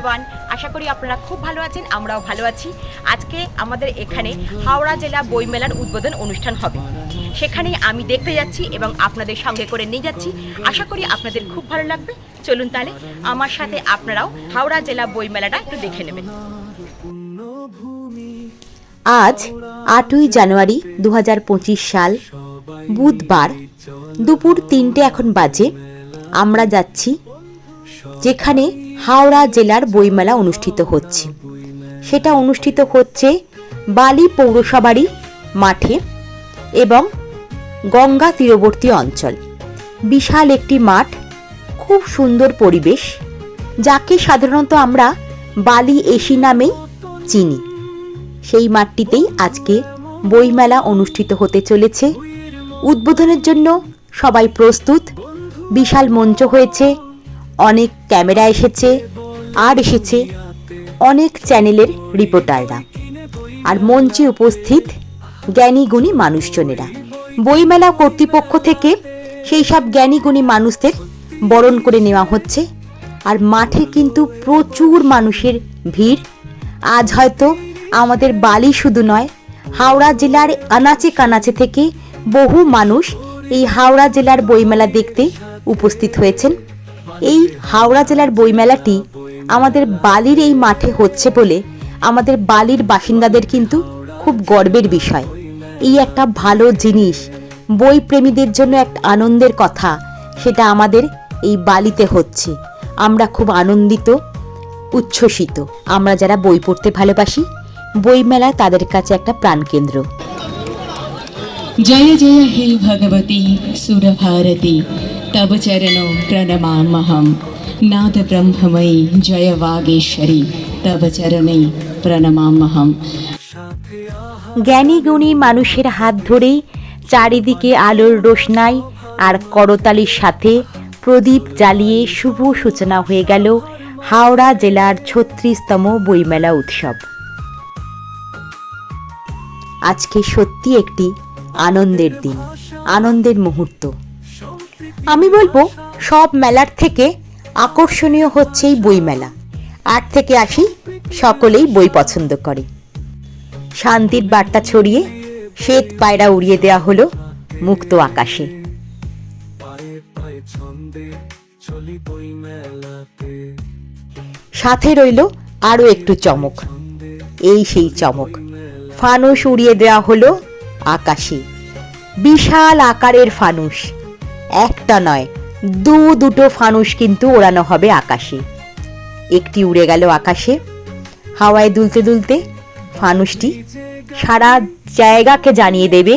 Everyone আশা করি আপনারা খুব ভালো আছেন, আমরাও ভালো আছি। আজকে আমাদের এখানে হাওড়া জেলা বইমেলার উদ্বোধন অনুষ্ঠান হবে। সেখানেই আমি দেখতে যাচ্ছি এবং আপনাদের সঙ্গে করে নিয়ে যাচ্ছি। আশা করি আপনাদের খুব ভালো লাগবে। চলুন তাহলে, আমার সাথে আপনারাও হাওড়া জেলা বইমেলাটা একটু দেখে নেবেন। আজ আটই জানুয়ারি দু হাজার পঁচিশ সাল, বুধবার দুপুর তিনটে এখন বাজে। আমরা যাচ্ছি যেখানে হাওড়া জেলার বইমেলা অনুষ্ঠিত হচ্ছে। সেটা অনুষ্ঠিত হচ্ছে বালি পৌরসভারই মাঠে এবং গঙ্গা তীরবর্তী অঞ্চল। বিশাল একটি মাঠ, খুব সুন্দর পরিবেশ, যাকে সাধারণত আমরা বালি এসি নামেই চিনি। সেই মাঠটিতেই আজকে বইমেলা অনুষ্ঠিত হতে চলেছে। উদ্বোধনের জন্য সবাই প্রস্তুত। বিশাল মঞ্চ হয়েছে। অনেক ক্যামেরা এসেছে আর এসেছে, অনেক চ্যানেলের রিপোর্টাররা। আর মঞ্চে উপস্থিত জ্ঞানী গুণী মানুষজনেরা। বইমেলা কর্তৃপক্ষ থেকে সেই সব জ্ঞানী গুণী মানুষদের বরণ করে নেওয়া হচ্ছে। আর মাঠে কিন্তু প্রচুর মানুষের ভিড়। আজ হয়তো আমাদের বালি শুধু নয়, হাওড়া জেলার আনাচে কানাচে থেকে বহু মানুষ এই হাওড়া জেলার বইমেলা দেখতে উপস্থিত হয়েছেন। এই হাওড়া জেলার বইমেলাটি আমাদের বালির এই মাঠে হচ্ছে বলে আমাদের বালির বাসিন্দাদের কিন্তু খুব গর্বের বিষয়। এই একটা ভালো জিনিস বই প্রেমীদের জন্য এক আনন্দের কথা সেটা আমাদের এই বালিতে হচ্ছে। আমরা খুব আনন্দিত, উচ্ছ্বসিত। আমরা যারা বই পড়তে ভালোবাসি, বইমেলা তাদের কাছে একটা প্রাণকেন্দ্র। জয় জয় হে ভগবতী সুরভারতী। तव चरणों प्रणमामहं नाद ब्रह्ममयी जय वागेश्वरी तव चरणे प्रणमामहं জ্ঞানী গুণী মানুষের হাত ধরেই চারিদিকে আলোর রোশনাই আর করতালির সাথে প্রদীপ জ্বালিয়ে শুভ সূচনা হয়ে গেল হাওড়া জেলার ছত্রিশতম বইমেলা উৎসব আজকে সত্যি একটি আনন্দের দিন আনন্দের মুহূর্ত আমি বলব, সব মেলার থেকে আকর্ষণীয় হচ্ছে এই বইমেলা আট থেকে আসি, সকলেই বই পছন্দ করে। শান্তির বার্তা ছড়িয়ে, শ্বেত পায়রা উড়িয়ে দেওয়া হলো মুক্ত আকাশে। সাথে রইল আরও একটু চমক। এই সেই চমক। ফানুস উড়িয়ে দেওয়া হলো আকাশে। বিশাল আকারের ফানুস একটা নয়, দু দুটো ফানুস কিন্তু ওড়ানো হবে আকাশে। একটি উড়ে গেল আকাশে, হাওয়ায় দুলতে দুলতে ফানুসটি সারা জায়গাকে জানিয়ে দেবে,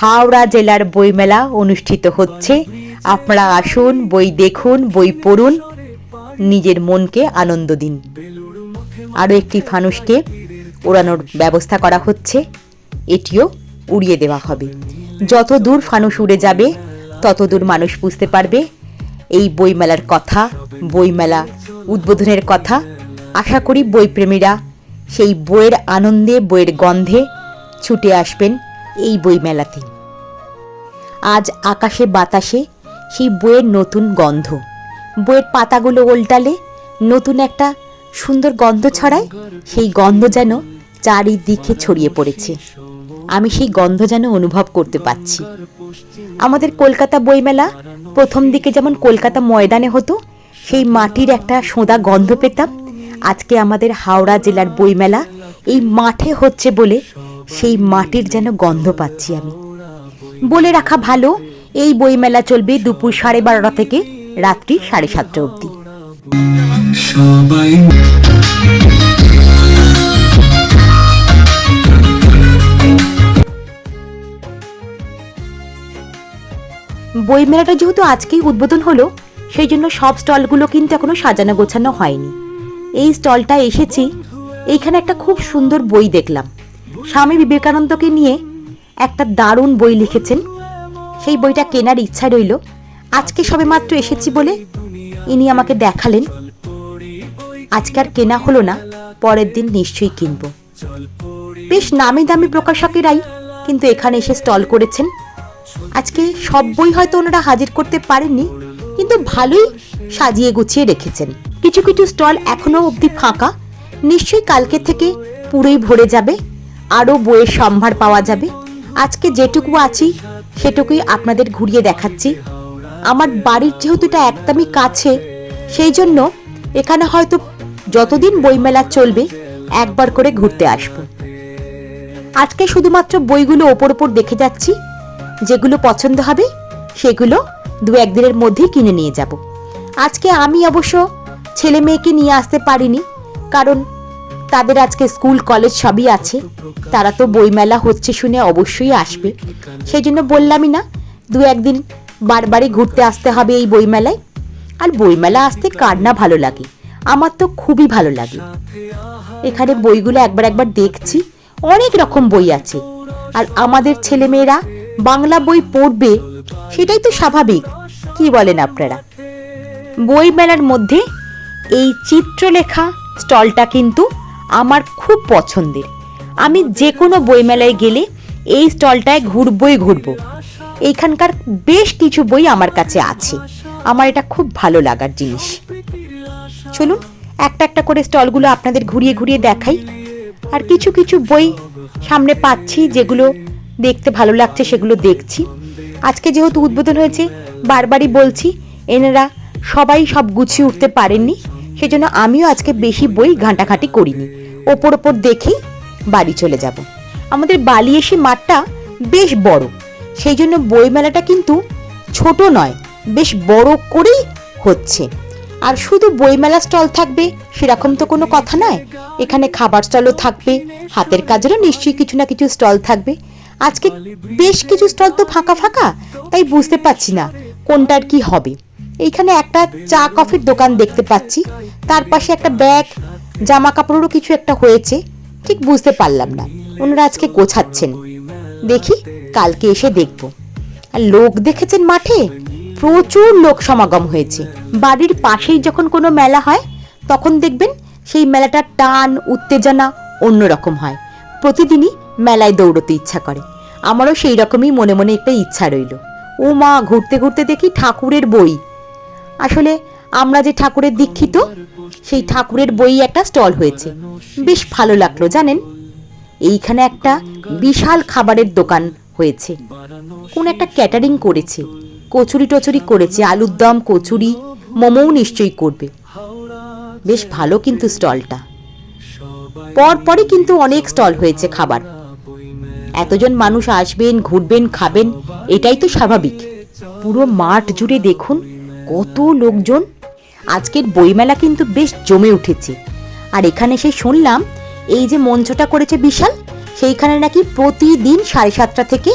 হাওড়া জেলার বইমেলা অনুষ্ঠিত হচ্ছে। আপনারা আসুন, বই দেখুন, বই পড়ুন, নিজের মনকে আনন্দ দিন। আরও একটি ফানুসকে ওড়ানোর ব্যবস্থা করা হচ্ছে, এটিও উড়িয়ে দেওয়া হবে। যত দূর ফানুস উড়ে যাবে তত দূর মানুষ বুঝতে পারবে। এই বইমেলার কথা, বইমেলা উদ্বোধনের কথা, আশা করি বইপ্রেমীরা সেই বইয়ের আনন্দে, বইয়ের গন্ধে ছুটে আসবেন এই বইমেলাতে। আজ আকাশে বাতাসে সেই বইয়ের নতুন গন্ধ। বইয়ের পাতাগুলো ওল্টালে নতুন একটা সুন্দর গন্ধ ছড়ায়, সেই গন্ধ যেন চারিদিকে ছড়িয়ে পড়েছে। আমি সেই গন্ধ যেন অনুভব করতে পাচ্ছি। আমাদের কলকাতা বইমেলা, প্রথম দিকে যেমন কলকাতা ময়দানে হতো, সেই মাটির একটা সোঁদা গন্ধ পেতাম। আজকে আমাদের হাওড়া জেলার বইমেলা, এই মাঠে হচ্ছে বলে সেই মাটির যেন গন্ধ পাচ্ছি আমি। বলে রাখা ভালো, এই বইমেলা চলবে দুপুর সাড়ে বারোটা থেকে রাত্রি সাড়ে সাতটা অবধি। সবাই বইমেলাটা যেহেতু আজকেই উদ্বোধন হলো, সেই জন্য সব স্টলগুলো কিন্তু এখনও সাজানো গোছানো হয়নি। এই স্টলটা এসেছি, এইখানে একটা খুব সুন্দর বই দেখলাম। স্বামী বিবেকানন্দকে নিয়ে একটা দারুণ বই লিখেছেন। সেই বইটা কেনার ইচ্ছা রইল। আজকে সবেমাত্র এসেছি বলে ইনি আমাকে দেখালেন। আজকে আর কেনা হলো না, পরের দিন নিশ্চয়ই কিনব। বেশ নামি দামি প্রকাশকেরাই কিন্তু এখানে এসে স্টল করেছেন। আজকে সব বই হয়তো ওনারা হাজির করতে পারেননি, কিন্তু ভালোই সাজিয়ে গুছিয়ে রেখেছেন। কিছু কিছু স্টল এখনও অবধি ফাঁকা। নিশ্চয়ই কালকে থেকে পুরোই ভরে যাবে, আরও বইয়ের সম্ভার পাওয়া যাবে। আজকে যেটুকু আছি, সেটুকুই আপনাদের ঘুরিয়ে দেখাচ্ছি। আমার বাড়ির যেহেতু এটা একদমই কাছে, সেই জন্য এখানে হয়তো যতদিন বইমেলা চলবে, একবার করে ঘুরতে আসব। আজকে শুধুমাত্র বইগুলো ওপর ওপর দেখে যাচ্ছি। যেগুলো পছন্দ হবে, সেগুলো দু একদিনের মধ্যেই কিনে নিয়ে যাব। আজকে আমি অবশ্য ছেলে মেয়েকে নিয়ে আসতে পারিনি, কারণ তাদের আজকে স্কুল, কলেজ সবই আছে। তারা তো বইমেলা হচ্ছে শুনে অবশ্যই আসবে। সেই জন্য বললামই না, দু একদিন বারবারই ঘুরতে আসতে হবে এই বইমেলায়। আর বইমেলা আসতে কার না ভালো লাগে? আমার তো খুবই ভালো লাগে। এখানে বইগুলো একবার একবার দেখছি, অনেক রকম বই আছে। আর আমাদের ছেলেমেয়েরা বাংলা বই পড়বে, সেটাই তো স্বাভাবিক। কি বলেন আপনারা? বই মেলার মধ্যে এই চিত্রলেখা স্টলটা কিন্তু আমার খুব পছন্দের। আমি যে কোনো বইমেলায় গেলে এই স্টলটায় ঘুরবই ঘুরবো। এইখানকার বেশ কিছু বই আমার কাছে আছে। আমার এটা খুব ভালো লাগার জিনিস। চলুন, একটা একটা করে স্টলগুলো আপনাদের ঘুরিয়ে ঘুরিয়ে দেখাই। আর কিছু কিছু বই সামনে পাচ্ছি যেগুলো দেখতে ভালো লাগছে, সেগুলো দেখছি। আজকে যেহেতু উদ্বোধন হয়েছে, বারবারই বলছি, এনারা সবাই সব গুছিয়ে উঠতে পারেননি, সেজন্য আমিও আজকে বেশি বই ঘাঁটাঘাঁটি করিনি। ওপর ওপর দেখেই বাড়ি চলে যাব। আমাদের বালিয়েশি মাঠটা বেশ বড়, সেই জন্য বইমেলাটা কিন্তু ছোট নয়, বেশ বড় করেই হচ্ছে। আর শুধু বইমেলা স্টল থাকবে, সেরকম তো কোনো কথা নয়। এখানে খাবার স্টলও থাকবে, হাতের কাজেরও নিশ্চয়ই কিছু না কিছু স্টল থাকবে। আজকে বেশ কিছু স্টল তো ফাঁকা ফাঁকা, তাই বুঝতে পারছি না কোনটার কি হবে। এইখানে একটা চা কফির দোকান দেখতে পাচ্ছি, তার পাশে একটা ব্যাগ জামা কাপড়েরও কিছু একটা হয়েছে, ঠিক বুঝতে পারলাম না, ওনারা আজকে গোছাচ্ছেন। দেখি, কালকে এসে দেখব। আর লোক দেখেছেন মাঠে? প্রচুর লোক সমাগম হয়েছে। বাড়ির পাশেই যখন কোনো মেলা হয়, তখন দেখবেন সেই মেলাটার টান, উত্তেজনা অন্যরকম হয়। প্রতিদিনই মেলায় দৌড়তে ইচ্ছা করে। আমারও সেই রকমই মনে মনে একটা ইচ্ছা রইল। ও মা, ঘুরতে ঘুরতে দেখি ঠাকুরের বই। আসলে আমরা যে ঠাকুরের দীক্ষিত, সেই ঠাকুরের বই একটা স্টল হয়েছে। বেশ ভালো লাগল, জানেন? এইখানে একটা বিশাল খাবারের দোকান হয়েছে। কোন একটা ক্যাটারিং করেছে। কচুরি টচুরি করেছে, আলুর দম, কচুরি, মোমোও নিশ্চয়ই করবে। বেশ ভালো কিন্তু স্টলটা। পরপরই কিন্তু অনেক স্টল হয়েছে খাবার। এতজন মানুষ আসবেন, ঘুরবেন, খাবেন, এটাই তো স্বাভাবিক। পুরো মাঠ জুড়ে দেখুন কত লোকজন। আজকের বইমেলা কিন্তু বেশ জমে উঠেছে। আর এখানে সে শুনলাম, এই যে মঞ্চটা করেছে বিশাল, সেইখানে নাকি প্রতিদিন সাড়ে সাতটা থেকে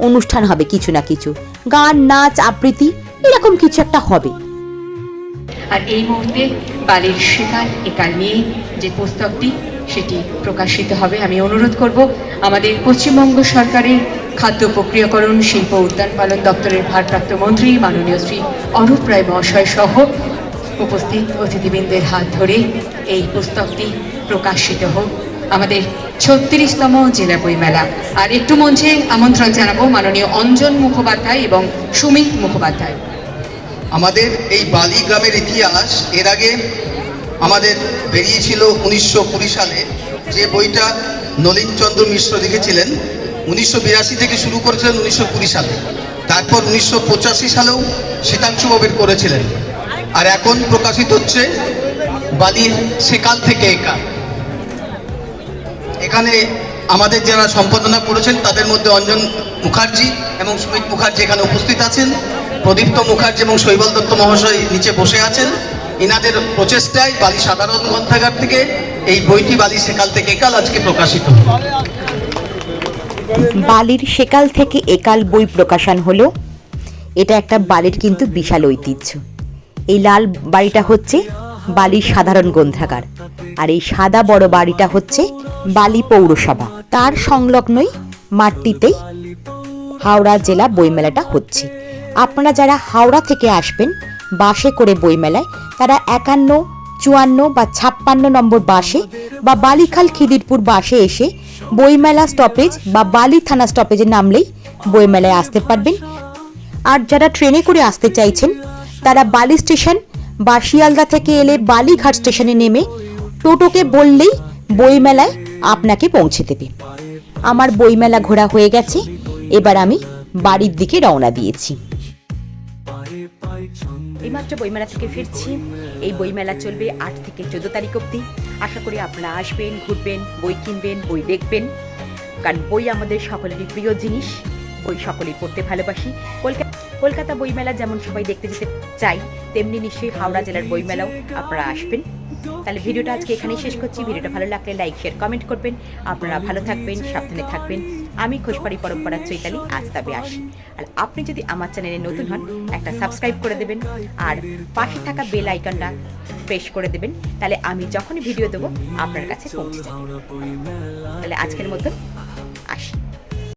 অনুষ্ঠান হবে কিছু না কিছু। গান, নাচ, আবৃত্তি, এরকম কিছু একটা হবে। আর এই মুহূর্তে বালির শিকার একাল নিয়ে যে পুস্তকটি সেটি প্রকাশিত হবে। আমি অনুরোধ করব, আমাদের পশ্চিমবঙ্গ সরকারের খাদ্য প্রক্রিয়াকরণ, শিল্প উদ্যান পালন দপ্তরের ভারপ্রাপ্ত মন্ত্রী মাননীয় শ্রী অরূপ রায় মহাশয় সহ উপস্থিত অতিথিবৃন্দের হাত ধরে এই পুস্তকটি প্রকাশিত হোক। আমাদের ছত্রিশতম জেলা বইমেলা আর একটু মঞ্চে আমন্ত্রণ জানাব মাননীয় অঞ্জন মুখোপাধ্যায় এবং সুমিত মুখোপাধ্যায়। আমাদের এই বালি গ্রামের ইতিহাস, এর আগে আমাদের বেরিয়েছিল উনিশশো কুড়ি সালে। যে বইটা নলিনচন্দ্র মিশ্র লিখেছিলেন, উনিশশো বিরাশি থেকে শুরু করেছিলেন উনিশশো কুড়ি সালে। তারপর উনিশশো পঁচাশি সালেও শীতাংশু বের করেছিলেন। আর এখন প্রকাশিত হচ্ছে বালির সেকাল থেকে একাল এখানে আমাদের যারা সম্পাদনা করেছেন, তাদের মধ্যে অঞ্জন মুখার্জি এবং সুমিত মুখার্জি এখানে উপস্থিত আছেন। প্রদীপ্ত মুখার্জি এবং শৈবল দত্ত মহাশয় নিচে বসে আছেন। এনাদের প্রচেষ্টায় বালি সাধারণ গ্রন্থাগার থেকে এই বইটি বালি সেকাল থেকে একাল আজকে প্রকাশিত বালির সেকাল থেকে একাল বই প্রকাশন হলো। এটা একটা বালির কিন্তু বিশাল ঐতিহ্য। এই লাল বাড়িটা হচ্ছে বালির সাধারণ গ্রন্থাগার। আর এই সাদা বড় বাড়িটা হচ্ছে বালি পৌরসভা। তার সংলগ্নই মাঠটিতেই হাওড়া জেলা বইমেলাটা হচ্ছে। আপনারা যারা হাওড়া থেকে আসবেন, বাসে করে বইমেলায় তারা একান্ন, চুয়ান্ন বা ছাপ্পান্ন নম্বর বাসে বা বালিখাল খিদিরপুর বাসে এসে বইমেলা স্টপেজ বা বালি থানা স্টপেজে নামলেই বইমেলায় আসতে পারবেন। আর যারা ট্রেনে করে আসতে চাইছেন, তারা বালি স্টেশন বা শিয়ালদা থেকে এলে বালিঘাট স্টেশনে নেমে টোটোকে বললেই বইমেলায় আপনাকে পৌঁছে দেবে। আমার বইমেলা ঘোরা হয়ে গেছে, এবার আমি বাড়ির দিকে রওনা দিয়েছি। এইমাত্র বইমেলা থেকে ফিরছি। এই বইমেলা চলবে আট থেকে চোদ্দ তারিখ অবধি। আশা করি আপনারা আসবেন, ঘুরবেন, বই কিনবেন, বই দেখবেন। কারণ বই আমাদের সকলেরই প্রিয় জিনিস। বই সকলেই পড়তে ভালোবাসি। কলকাতা কলকাতা বইমেলা যেমন সবাই দেখতে যেতে চাই তেমনি নিশ্চয়ই হাওড়া জেলার বইমেলাও আপনারা আসবেন। তাহলে ভিডিওটা আজকে এখানেই শেষ করছি। ভিডিওটা ভালো লাগলে লাইক, শেয়ার, কমেন্ট করবেন। আপনারা ভালো থাকবেন, সাবধানে থাকবেন। আমি খোসপাড়ি পরম্পরা চৈতালি আজ তবে আসি। আর আপনি যদি আমার চ্যানেলে নতুন হন, একটা সাবস্ক্রাইব করে দেবেন। আর পাশে থাকা বেল আইকনটা প্রেস করে দেবেন। তাহলে আমি যখনই ভিডিও দেবো, আপনার কাছে পৌঁছে যাবে। তাহলে আজকের মতো আসি।